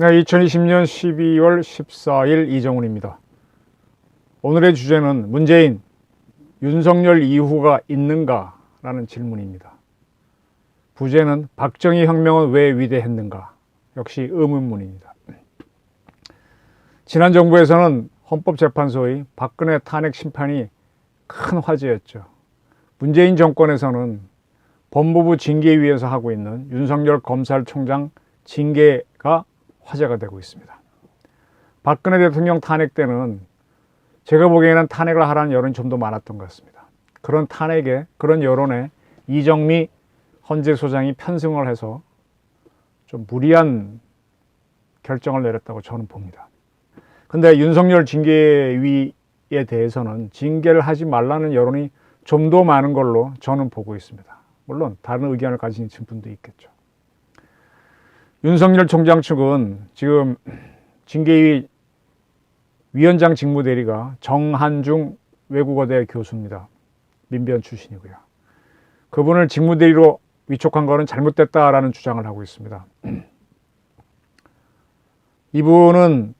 네, 2020년 12월 14일 이정훈입니다. 오늘의 주제는 문재인, 윤석열 이후가 있는가? 라는 질문입니다. 부제는 박정희 혁명은 왜 위대했는가? 역시 의문문입니다. 지난 정부에서는 헌법재판소의 박근혜 탄핵 심판이 큰 화제였죠. 문재인 정권에서는 법무부 징계위에서 하고 있는 윤석열 검찰총장 징계가 화제가 되고 있습니다. 박근혜 대통령 탄핵 때는 제가 보기에는 탄핵을 하라는 여론이 좀 더 많았던 것 같습니다. 그런 탄핵에 그런 여론에 이정미 헌재 소장이 편승을 해서 좀 무리한 결정을 내렸다고 저는 봅니다. 근데 윤석열 징계위에 대해서는 징계를 하지 말라는 여론이 좀 더 많은 걸로 저는 보고 있습니다. 물론 다른 의견을 가진 분도 있겠죠. 윤석열 총장 측은 지금 징계위 위원장 직무대리가 정한중 외국어대 교수입니다. 민변 출신이고요. 그분을 직무대리로 위촉한 것은 잘못됐다라는 주장을 하고 있습니다. 이분은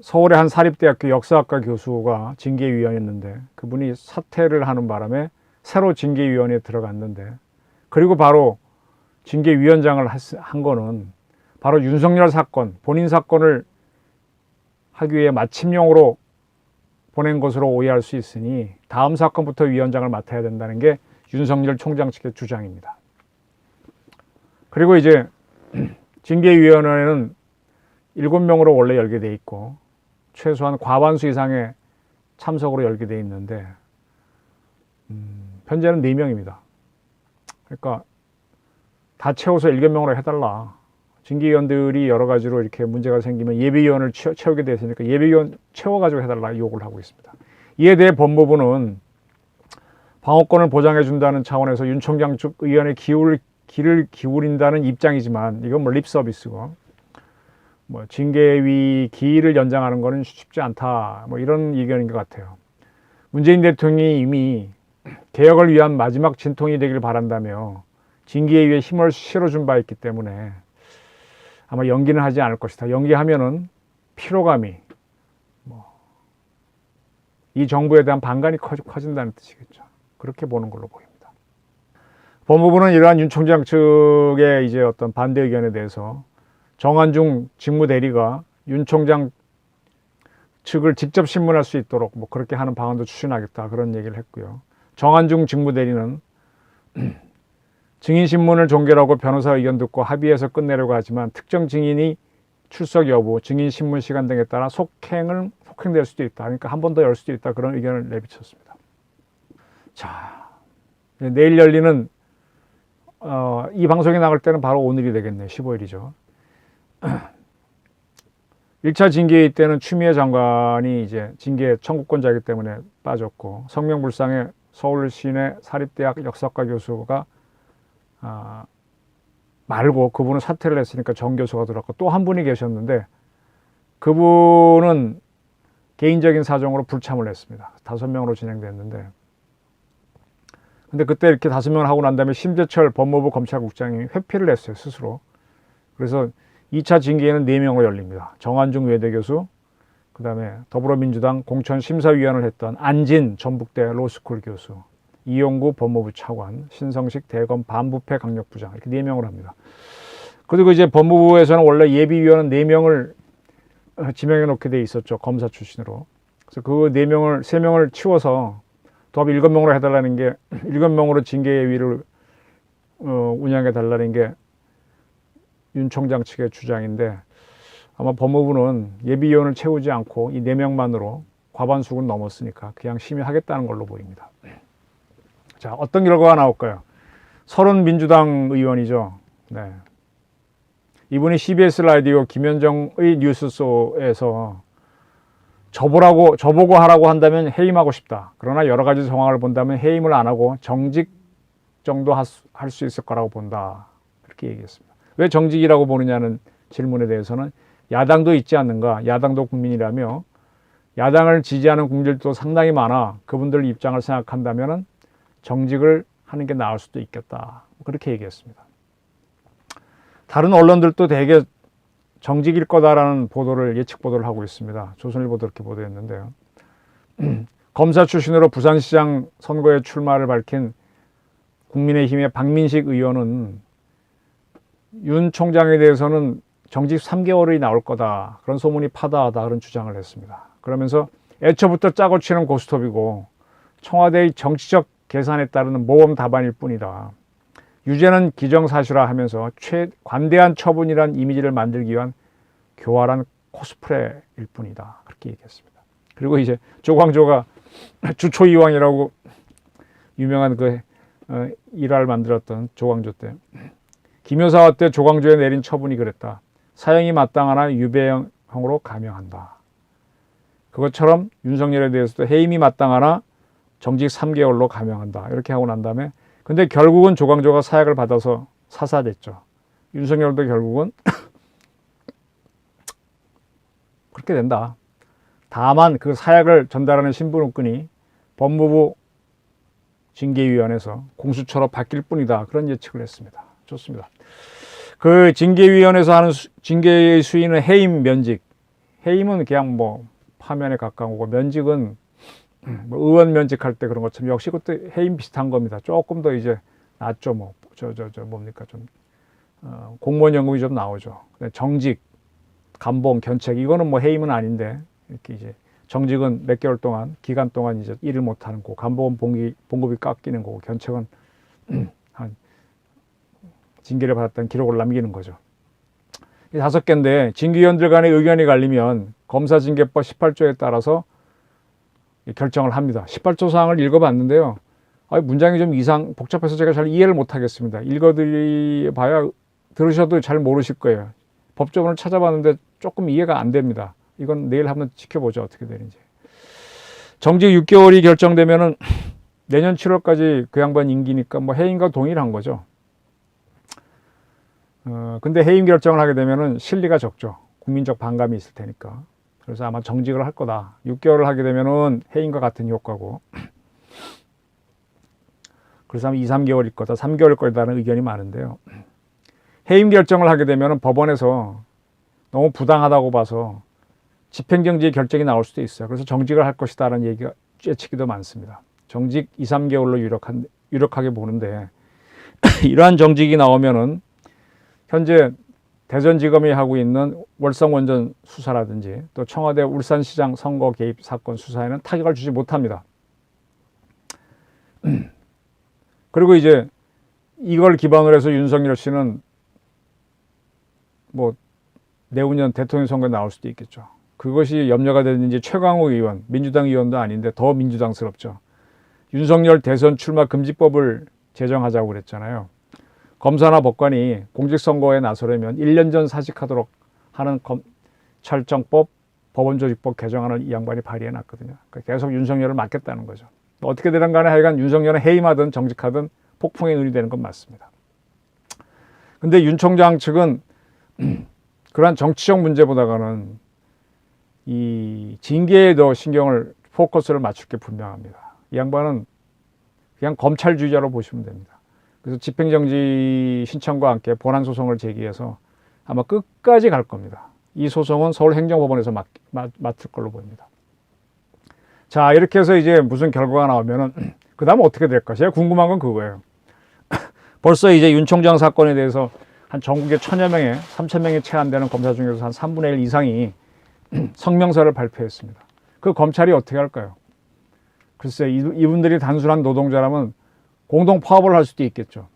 서울의 한 사립대학교 역사학과 교수가 징계위원이었는데 그분이 사퇴를 하는 바람에 새로 징계위원회에 들어갔는데 그리고 바로 징계위원장을 한 거는 바로 윤석열 사건, 본인 사건을 하기 위해 마침용으로 보낸 것으로 오해할 수 있으니 다음 사건부터 위원장을 맡아야 된다는 게 윤석열 총장 측의 주장입니다. 그리고 이제 징계위원회는 7명으로 원래 열게 돼 있고 최소한 과반수 이상의 참석으로 열게 돼 있는데 음, 현재는 4명입니다. 그러니까 다 채워서 7명으로 해달라. 징계위원들이 여러 가지로 이렇게 문제가 생기면 예비위원을 채우게 됐으니까 예비위원 채워가지고 해달라 요구를 하고 있습니다. 이에 대해 법무부는 방어권을 보장해 준다는 차원에서 윤 총장 측 의원의 기울, 길을 기울인다는 입장이지만 이건 뭐 립서비스고 뭐 징계위 기일을 연장하는 것은 쉽지 않다 뭐 이런 의견인 것 같아요. 문재인 대통령이 이미 개혁을 위한 마지막 진통이 되길 바란다며 징계위에 힘을 실어준 바 있기 때문에 아마 연기는 하지 않을 것이다. 연기하면은 피로감이 뭐 이 정부에 대한 반감이 커진다는 뜻이겠죠. 그렇게 보는 걸로 보입니다. 법무부는 이러한 윤 총장 측의 이제 어떤 반대 의견에 대해서 정한중 직무대리가 윤 총장 측을 직접 신문할 수 있도록 뭐 그렇게 하는 방안도 추진하겠다 그런 얘기를 했고요. 정한중 직무대리는 증인 신문을 종결하고 변호사 의견 듣고 합의해서 끝내려고 하지만 특정 증인이 출석 여부, 증인 신문 시간 등에 따라 속행을 속행될 수도 있다. 그러니까 한 번 더 열 수도 있다. 그런 의견을 내비쳤습니다. 자, 내일 열리는 어, 이 방송이 나갈 때는 바로 오늘이 되겠네요. 15일이죠. 1차 징계회 때는 추미애 장관이 이제 징계 청구권자이기 때문에 빠졌고 성명불상의 서울 시내 사립대학 역사과 교수가 아, 말고 그분은 사퇴를 했으니까 정 교수가 들었고 또 한 분이 계셨는데 그분은 개인적인 사정으로 불참을 했습니다. 다섯 명으로 진행됐는데 근데 그때 이렇게 다섯 명을 하고 난 다음에 심재철 법무부 검찰국장이 회피를 했어요 스스로. 그래서 2차 징계에는 4명으로 열립니다. 정한중 외대 교수, 그 다음에 더불어민주당 공천 심사위원을 했던 안진 전북대 로스쿨 교수, 이용구 법무부 차관, 신성식 대검 반부패 강력부장 이렇게 4명을 합니다. 그리고 이제 법무부에서는 원래 예비위원은 4명을 지명해 놓게 돼 있었죠. 검사 출신으로. 그래서 그 4명을, 3명을 치워서 도합 7명으로 해달라는 게 7명으로 징계위를 어, 운영해 달라는 게 윤 총장 측의 주장인데 아마 법무부는 예비위원을 채우지 않고 이 네 명만으로 과반수는 넘었으니까 그냥 심의하겠다는 걸로 보입니다. 자, 어떤 결과가 나올까요? 서른 민주당 의원이죠. 네. 이분이 CBS 라디오 김현정의 뉴스쇼에서 저보라고 저보고 하라고 한다면 해임하고 싶다. 그러나 여러 가지 상황을 본다면 해임을 안 하고 정직 정도 할 수 있을 거라고 본다. 그렇게 얘기했습니다. 왜 정직이라고 보느냐는 질문에 대해서는 야당도 있지 않는가? 야당도 국민이라며 야당을 지지하는 국민들도 상당히 많아. 그분들 입장을 생각한다면은 정직을 하는 게 나을 수도 있겠다. 그렇게 얘기했습니다. 다른 언론들도 되게 정직일 거다라는 보도를 예측 보도를 하고 있습니다. 조선일보도 그렇게 보도했는데요. 검사 출신으로 부산시장 선거에 출마를 밝힌 국민의힘의 박민식 의원은 윤 총장에 대해서는 정직 3개월이 나올 거다. 그런 소문이 파다하다. 그런 주장을 했습니다. 그러면서 애초부터 짜고 치는 고스톱이고 청와대의 정치적 계산에 따르는 모범 답안일 뿐이다. 유죄는 기정사실화 하면서 최 관대한 처분이란 이미지를 만들기 위한 교활한 코스프레일 뿐이다. 그렇게 얘기했습니다. 그리고 이제 조광조가 주초이왕이라고 유명한 그 어, 일화를 만들었던 조광조 때 김효사와 때 조광조에 내린 처분이 그랬다. 사형이 마땅하나 유배형으로 감형한다. 그것처럼 윤석열에 대해서도 해임이 마땅하나 정직 3개월로 감형한다. 이렇게 하고 난 다음에 근데 결국은 조광조가 사약을 받아서 사사됐죠. 윤석열도 결국은 그렇게 된다. 다만 그 사약을 전달하는 신분끈이 법무부 징계위원회에서 공수처로 바뀔 뿐이다. 그런 예측을 했습니다. 좋습니다. 그 징계위원회에서 하는 수, 징계의 수위는 해임 면직. 해임은 그냥 뭐 파면에 가까운 거고 면직은 뭐 의원 면직할 때 그런 것처럼 역시 그것도 해임 비슷한 겁니다. 조금 더 이제 낫죠. 뭐 저 저 저 뭡니까 좀 어, 공무원 연금이 좀 나오죠. 정직, 감봉, 견책 이거는 뭐 해임은 아닌데 이렇게 이제 정직은 몇 개월 동안 기간 동안 이제 일을 못 하는 거고 감봉은 봉기, 봉급이 깎이는 거고 견책은 한 징계를 받았다는 기록을 남기는 거죠. 이 다섯 개인데 징계위원들 간의 의견이 갈리면 검사징계법 18조에 따라서 결정을 합니다. 18조 사항을 읽어봤는데요. 아, 문장이 좀 이상 복잡해서 제가 잘 이해를 못 하겠습니다. 읽어드리 봐야 들으셔도 잘 모르실 거예요. 법조문을 찾아봤는데 조금 이해가 안 됩니다. 이건 내일 한번 지켜보죠. 어떻게 되는지. 정직 6개월이 결정되면은 내년 7월까지 그 양반 임기니까 뭐 해임과 동일한 거죠. 어, 근데 해임 결정을 하게 되면은 실리가 적죠. 국민적 반감이 있을 테니까. 그래서 아마 정직을 할 거다. 6개월을 하게 되면은 해임과 같은 효과고. 그래서 아마 2, 3개월일 거다. 3개월일 거다라는 의견이 많은데요. 해임 결정을 하게 되면은 법원에서 너무 부당하다고 봐서 집행정지 결정이 나올 수도 있어요. 그래서 정직을 할 것이다라는 얘기가 쬐치기도 많습니다. 정직 2, 3개월로 유력한, 유력하게 보는데 이러한 정직이 나오면은 현재 대전지검이 하고 있는 월성원전 수사라든지 또 청와대 울산시장 선거 개입 사건 수사에는 타격을 주지 못합니다. 그리고 이제 이걸 기반으로 해서 윤석열 씨는 뭐 내후년 대통령 선거에 나올 수도 있겠죠. 그것이 염려가 되는지 최강욱 의원, 민주당 의원도 아닌데 더 민주당스럽죠. 윤석열 대선 출마 금지법을 제정하자고 그랬잖아요. 검사나 법관이 공직선거에 나서려면 1년 전 사직하도록 하는 검찰정법, 법원조직법 개정안을 이 양반이 발의해 놨거든요. 그러니까 계속 윤석열을 맡겠다는 거죠. 어떻게 되든 간에 하여간 윤석열은 해임하든 정직하든 폭풍의 눈이 되는 건 맞습니다. 근데 윤 총장 측은 그러한 정치적 문제보다는 이 징계에 더 신경을 포커스를 맞출 게 분명합니다. 이 양반은 그냥 검찰주의자로 보시면 됩니다. 그래서 집행정지 신청과 함께 본안 소송을 제기해서 아마 끝까지 갈 겁니다. 이 소송은 서울행정법원에서 맡, 맡, 맡을 걸로 보입니다. 자 이렇게 해서 이제 무슨 결과가 나오면은 그 다음 어떻게 될까? 제가 궁금한 건 그거예요. 벌써 이제 윤 총장 사건에 대해서 한 전국에 천여 명에 삼천 명에 채안 되는 검사 중에서 한 3분의 1 이상이 성명서를 발표했습니다. 그 검찰이 어떻게 할까요? 글쎄 이분들이 단순한 노동자라면 공동 파업을 할 수도 있겠죠.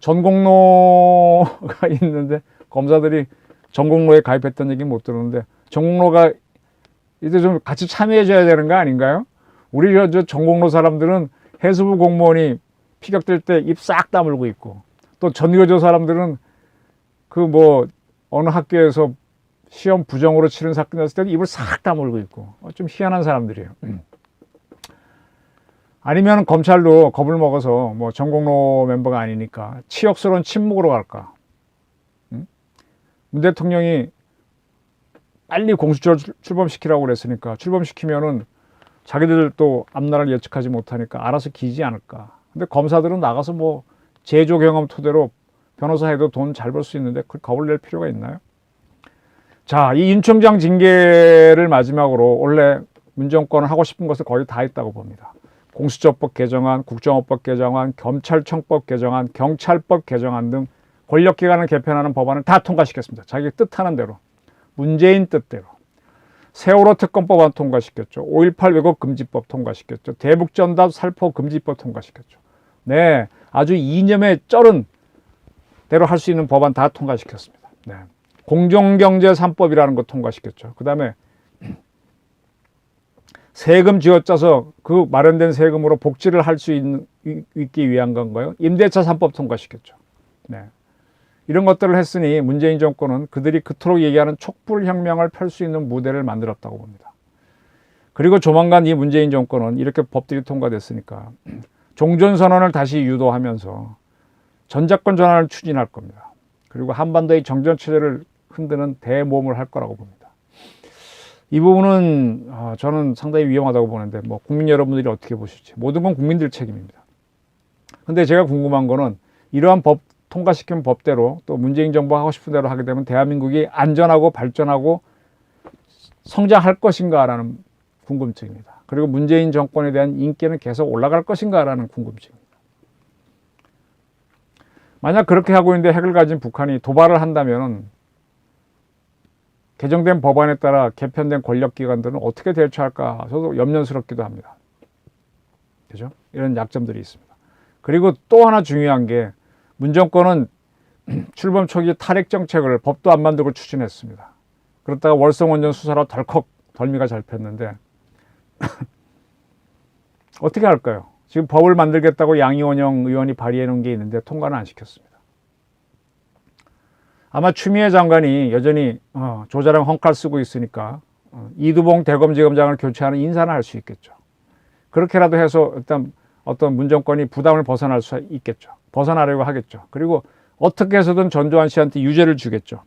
전공로가 있는데 검사들이 전공로에 가입했던 얘기 못 들었는데 전공로가 이제 좀 같이 참여해줘야 되는 거 아닌가요? 우리 저 전공로 사람들은 해수부 공무원이 피격될 때 입 싹 다물고 있고 또 전교조 사람들은 그 뭐 어느 학교에서 시험 부정으로 치른 사건 났을 때도 입을 싹 다물고 있고 어, 좀 희한한 사람들이에요. 음. 아니면 검찰도 겁을 먹어서 뭐 전공로 멤버가 아니니까 치욕스러운 침묵으로 갈까? 응? 문 대통령이 빨리 공수처를 출범시키라고 그랬으니까 출범시키면은 자기들 또 앞날을 예측하지 못하니까 알아서 기지 않을까. 근데 검사들은 나가서 뭐 제조 경험 토대로 변호사 해도 돈 잘 벌 수 있는데 그 겁을 낼 필요가 있나요? 자, 이 윤 총장 징계를 마지막으로 원래 문 정권은 하고 싶은 것을 거의 다 했다고 봅니다. 공수처법 개정안, 국정원법 개정안, 검찰청법 개정안, 경찰법 개정안 등 권력기관을 개편하는 법안을 다 통과시켰습니다. 자기 뜻하는 대로. 문재인 뜻대로. 세월호 특검법안 통과시켰죠. 5.18 왜곡 금지법 통과시켰죠. 대북전답 살포 금지법 통과시켰죠. 네, 아주 이념에 쩔은 대로 할 수 있는 법안 다 통과시켰습니다. 네. 공정경제 3법이라는 거 통과시켰죠. 그 다음에 세금 쥐어짜서 그 마련된 세금으로 복지를 할 수 있기 위한 건가요? 임대차 3법 통과시켰죠. 네. 이런 것들을 했으니 문재인 정권은 그들이 그토록 얘기하는 촛불혁명을 펼 수 있는 무대를 만들었다고 봅니다. 그리고 조만간 이 문재인 정권은 이렇게 법들이 통과됐으니까 종전선언을 다시 유도하면서 전작권 전환을 추진할 겁니다. 그리고 한반도의 정전체제를 흔드는 대모험을 할 거라고 봅니다. 이 부분은 아, 저는 상당히 위험하다고 보는데 뭐 국민 여러분들이 어떻게 보실지 모든 건 국민들 책임입니다. 근데 제가 궁금한 거는 이러한 법 통과시킨 법대로 또 문재인 정부가 하고 싶은 대로 하게 되면 대한민국이 안전하고 발전하고 성장할 것인가라는 궁금증입니다. 그리고 문재인 정권에 대한 인기는 계속 올라갈 것인가라는 궁금증입니다. 만약 그렇게 하고 있는데 핵을 가진 북한이 도발을 한다면 개정된 법안에 따라 개편된 권력기관들은 어떻게 대처할까 저도 염려스럽기도 합니다. 그죠? 이런 약점들이 있습니다. 그리고 또 하나 중요한 게 문정권은 출범 초기 탈핵 정책을 법도 안 만들고 추진했습니다. 그렇다가 월성 원전 수사로 덜컥 덜미가 잡혔는데 어떻게 할까요? 지금 법을 만들겠다고 양이원영 의원이 발의해 놓은 게 있는데 통과는 안 시켰습니다. 아마 추미애 장관이 여전히 어, 조자랑 헝칼 쓰고 있으니까 어, 이두봉 대검지검장을 교체하는 인사는 할 수 있겠죠. 그렇게라도 해서 일단 어떤 문정권이 부담을 벗어날 수 있겠죠. 벗어나려고 하겠죠. 그리고 어떻게 해서든 전두환 씨한테 유죄를 주겠죠.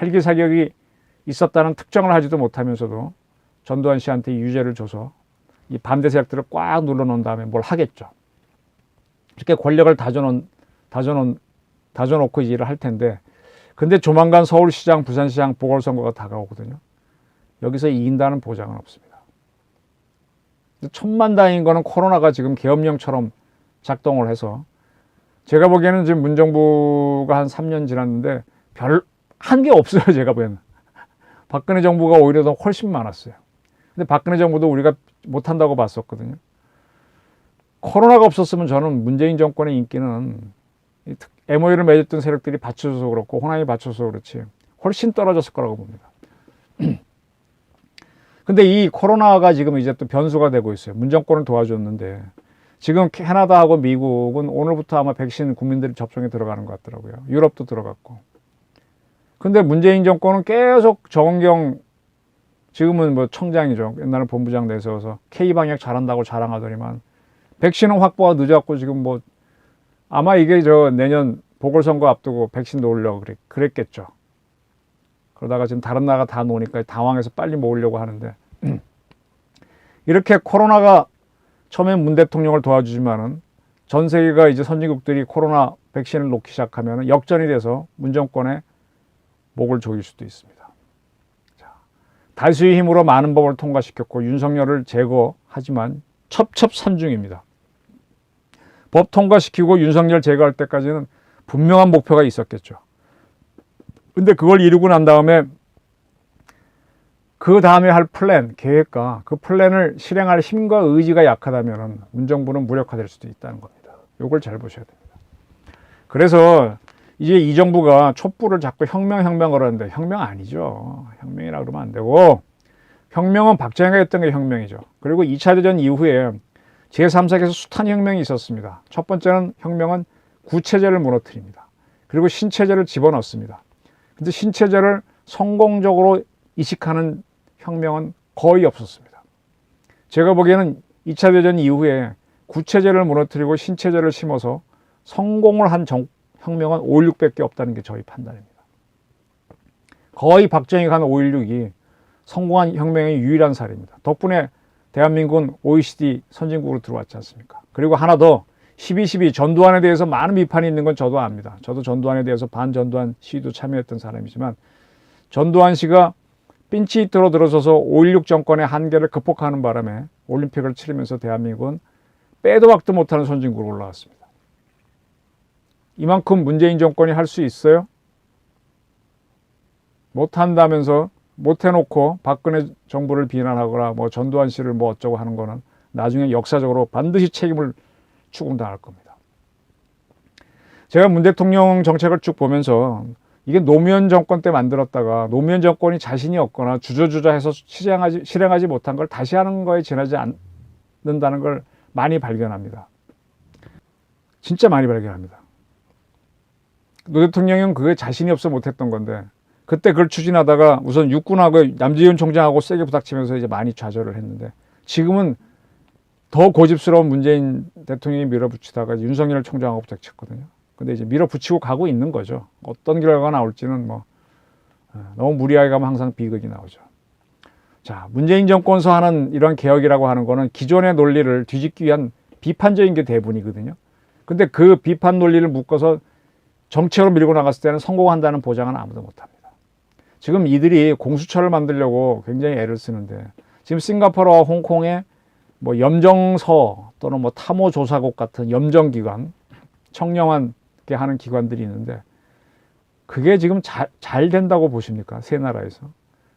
헬기 사격이 있었다는 특정을 하지도 못하면서도 전두환 씨한테 유죄를 줘서 이 반대 세력들을 꽉 눌러놓은 다음에 뭘 하겠죠. 이렇게 권력을 다져놓은, 다져놓은, 다져놓고 일을 할 텐데, 근데 조만간 서울시장, 부산시장 보궐선거가 다가오거든요. 여기서 이긴다는 보장은 없습니다. 천만 다행인 거는 코로나가 지금 계엄령처럼 작동을 해서 제가 보기에는 지금 문정부가 한 3년 지났는데 별 한 게 없어요. 제가 보기에는. 박근혜 정부가 오히려 더 훨씬 많았어요. 근데 박근혜 정부도 우리가 못한다고 봤었거든요. 코로나가 없었으면 저는 문재인 정권의 인기는 MOU를 맺었던 세력들이 받쳐줘서 그렇고 호남이 받쳐서 그렇지 훨씬 떨어졌을 거라고 봅니다. 근데 이 코로나가 지금 이제 또 변수가 되고 있어요. 문정권을 도와줬는데 지금 캐나다하고 미국은 오늘부터 아마 백신 국민들이 접종에 들어가는 것 같더라고요. 유럽도 들어갔고. 근데 문재인 정권은 계속 정은경 지금은 뭐 청장이죠. 옛날에 본부장 내세워서 K방역 잘한다고 자랑하더니만 백신은 확보가 늦었고 지금 뭐 아마 이게 저 내년 보궐선거 앞두고 백신 놓으려고 그랬, 그랬 겠죠. 그러다가 지금 다른 나라가 다 놓으니까 당황해서 빨리 모으려고 하는데 이렇게 코로나가 처음엔 문 대통령을 도와주지만은 전 세계가 이제 선진국들이 코로나 백신을 놓기 시작하면 역전이 돼서 문 정권의 목을 조일 수도 있습니다. 자, 다수의 힘으로 많은 법을 통과시켰고 윤석열을 제거하지만 첩첩산중입니다. 법 통과시키고 윤석열 제거할 때까지는 분명한 목표가 있었겠죠. 근데 그걸 이루고 난 다음에 그 다음에 할 플랜, 계획과 그 플랜을 실행할 힘과 의지가 약하다면 문정부는 무력화될 수도 있다는 겁니다. 이걸 잘 보셔야 됩니다. 그래서 이제 이 정부가 촛불을 자꾸 혁명, 혁명을 하는데 혁명 아니죠. 혁명이라 그러면 안 되고 혁명은 박정희가 했던 게 혁명이죠. 그리고 2차 대전 이후에 제3세계에서 숱한 혁명이 있었습니다. 첫 번째는 혁명은 구체제를 무너뜨립니다. 그리고 신체제를 집어넣습니다. 근데 신체제를 성공적으로 이식하는 혁명은 거의 없었습니다. 제가 보기에는 2차 대전 이후에 구체제를 무너뜨리고 신체제를 심어서 성공을 한 정, 혁명은 5.16밖에 없다는 게 저희 판단입니다. 거의 박정희가 한 5.16이 성공한 혁명의 유일한 사례입니다. 덕분에 대한민국은 OECD 선진국으로 들어왔지 않습니까? 그리고 하나 더 12.12 전두환에 대해서 많은 비판이 있는 건 저도 압니다. 저도 전두환에 대해서 반전두환 시위도 참여했던 사람이지만 전두환 씨가 핀치 히트로 들어서서 5.16 정권의 한계를 극복하는 바람에 올림픽을 치르면서 대한민국은 빼도 박도 못하는 선진국으로 올라왔습니다. 이만큼 문재인 정권이 할 수 있어요? 못한다면서 못 해놓고 박근혜 정부를 비난하거나 뭐 전두환 씨를 뭐 어쩌고 하는 거는 나중에 역사적으로 반드시 책임을 추궁당할 겁니다. 제가 문 대통령 정책을 쭉 보면서 이게 노무현 정권 때 만들었다가 노무현 정권이 자신이 없거나 주저주저해서 실행하지, 실행하지 못한 걸 다시 하는 거에 지나지 않는다는 걸 많이 발견합니다. 진짜 많이 발견합니다. 노 대통령은 그게 자신이 없어 못했던 건데 그때 그걸 추진하다가 우선 육군하고 남지훈 총장하고 세게 부닥치면서 이제 많이 좌절을 했는데 지금은 더 고집스러운 문재인 대통령이 밀어붙이다가 윤석열 총장하고 부닥쳤거든요. 근데 이제 밀어붙이고 가고 있는 거죠. 어떤 결과가 나올지는 뭐 어, 너무 무리하게 가면 항상 비극이 나오죠. 자, 문재인 정권서 하는 이런 개혁이라고 하는 거는 기존의 논리를 뒤집기 위한 비판적인 게 대부분이거든요. 근데 그 비판 논리를 묶어서 정책으로 밀고 나갔을 때는 성공한다는 보장은 아무도 못 합니다. 지금 이들이 공수처를 만들려고 굉장히 애를 쓰는데 지금 싱가포르와 홍콩에 뭐 염정서 또는 뭐 탐호조사국 같은 염정기관 청렴하게 하는 기관들이 있는데 그게 지금 잘, 잘 된다고 보십니까? 세 나라에서.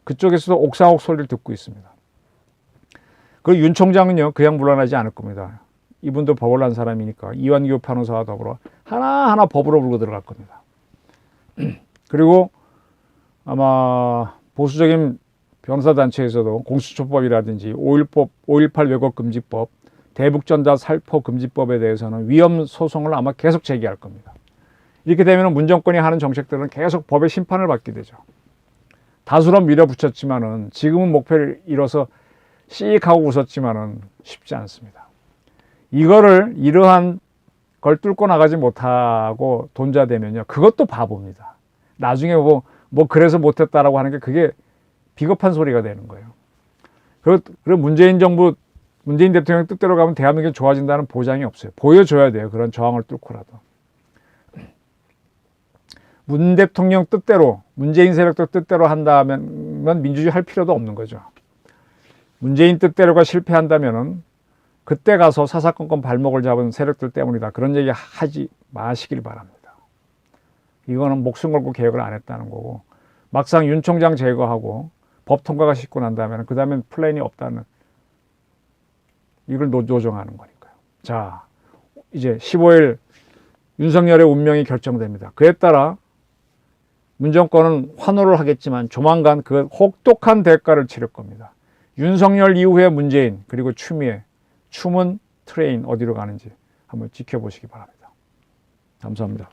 그쪽에서도 옥상옥 소리를 듣고 있습니다. 그리고 윤 총장은요, 그냥 물러나지 않을 겁니다. 이분도 법을 난 사람이니까 이완규 판호사와 더불어 하나하나 법으로 물고 들어갈 겁니다. 그리고 아마 보수적인 변호사단체에서도 공수처법이라든지 5.18, 5.18 왜곡금지법, 대북전자 살포금지법에 대해서는 위험 소송을 아마 계속 제기할 겁니다. 이렇게 되면 문정권이 하는 정책들은 계속 법의 심판을 받게 되죠. 다수로 밀어붙였지만은 지금은 목표를 이뤄서 씩 하고 웃었지만은 쉽지 않습니다. 이거를 이러한 걸 뚫고 나가지 못하고 돈자되면요. 그것도 바보입니다. 나중에 뭐, 뭐 그래서 못했다라고 하는 게 그게 비겁한 소리가 되는 거예요. 그리고 문재인 정부, 문재인 대통령 뜻대로 가면 대한민국이 좋아진다는 보장이 없어요. 보여줘야 돼요. 그런 저항을 뚫고라도. 문 대통령 뜻대로, 문재인 세력도 뜻대로 한다면 민주주의 할 필요도 없는 거죠. 문재인 뜻대로가 실패한다면은 그때 가서 사사건건 발목을 잡은 세력들 때문이다. 그런 얘기 하지 마시길 바랍니다. 이거는 목숨 걸고 개혁을 안 했다는 거고 막상 윤 총장 제거하고 법 통과가 쉽고 난 다음에는 그 다음엔 플랜이 없다는 이걸 노조정하는 거니까요. 자, 이제 15일 윤석열의 운명이 결정됩니다. 그에 따라 문정권은 환호를 하겠지만 조만간 그 혹독한 대가를 치를 겁니다. 윤석열 이후에 문재인 그리고 추미애 춤은 트레인 어디로 가는지 한번 지켜보시기 바랍니다. 감사합니다.